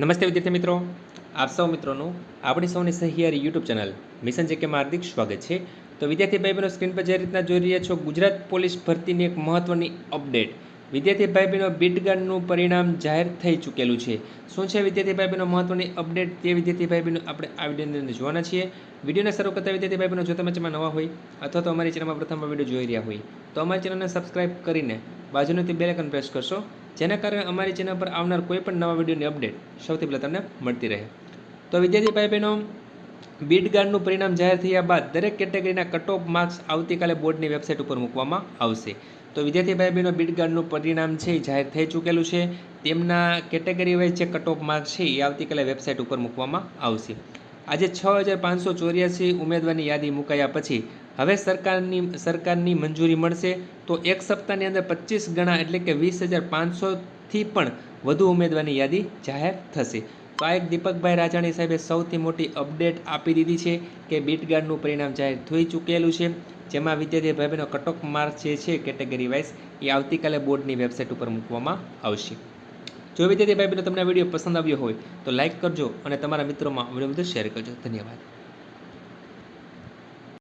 નમસ્તે વિદ્યાર્થી મિત્રો. આપ સૌ મિત્રોનું આપણી સૌની સહિયારી યુટ્યુબ ચેનલ મિશન જેકેમાં હાર્દિક સ્વાગત છે. તો વિદ્યાર્થી ભાઈ બહેનો સ્ક્રીન પર જે રીતના જોઈ રહ્યા છો, ગુજરાત પોલીસ ભરતીની એક મહત્ત્વની અપડેટ. વિદ્યાર્થી ભાઈ બહેનો બીટગાર્ડનું પરિણામ જાહેર થઈ ચૂકેલું છે. શું છે વિદ્યાર્થી ભાઈ બહેનો મહત્ત્વની અપડેટ તે વિદ્યાર્થી ભાઈ બહેનો આપણે આ વિડીયોની અંદર જોવાના છીએ. વિડીયોને શરૂ કરતા વિદ્યાર્થી ભાઈ બહેનો જો તમે ચેનલમાં નવા હોય અથવા તો અમારી ચેનલમાં પ્રથમ વીડિયો જોઈ રહ્યા હોય, તો અમારી ચેનલને સબસ્ક્રાઇબ કરીને બાજુનું તે બેલેકન પ્રેસ કરશો. જેના કારણે અમારી ચેનલ પર આવનાર કોઈ પણ નવા વિડીયોની અપડેટ સૌથી પહેલાં તમને મળતી રહે. તો વિદ્યાર્થી ભાઈ બહેનો, બીટ ગાર્ડનું પરિણામ જાહેર થયા બાદ દરેક કેટેગરીના કટ ઓફ માર્ક્સ આવતીકાલે બોર્ડની વેબસાઇટ ઉપર મૂકવામાં આવશે. તો વિદ્યાર્થી ભાઈ બહેનો, બીટ ગાર્ડનું પરિણામ છે એ જાહેર થઈ ચૂકેલું છે. તેમના કેટેગરી વાઇઝ જે કટ ઓફ માર્ક્સ છે એ આવતીકાલે વેબસાઇટ ઉપર મૂકવામાં આવશે. આજે છ હજાર પાંચસો ચોર્યાસી ઉમેદવારની યાદી મુકાયા પછી હવે સરકારની સરકારની મંજૂરી મળશે તો એક સપ્તાહની અંદર પચીસ ગણા એટલે કે વીસ હજાર પાંચસોથી પણ વધુ ઉમેદવારની યાદી જાહેર થશે. તો આ એક દીપકભાઈ રાજાણી સાહેબે સૌથી મોટી અપડેટ આપી દીધી છે કે બીટગાર્ડનું પરિણામ જાહેર થઈ ચૂકેલું છે, જેમાં વિદ્યાર્થી ભાઈ બહેનો કટઓફ માર્ક જે છે, કેટેગરી વાઇઝ એ આવતીકાલે બોર્ડની વેબસાઇટ ઉપર મૂકવામાં આવશે. જો વિદ્યાર્થી ભાઈ બહેનો તમને આ વીડિયો પસંદ આવ્યો હોય તો લાઇક કરજો અને તમારા મિત્રોમાં વીડિયો બધું શેર કરજો. ધન્યવાદ.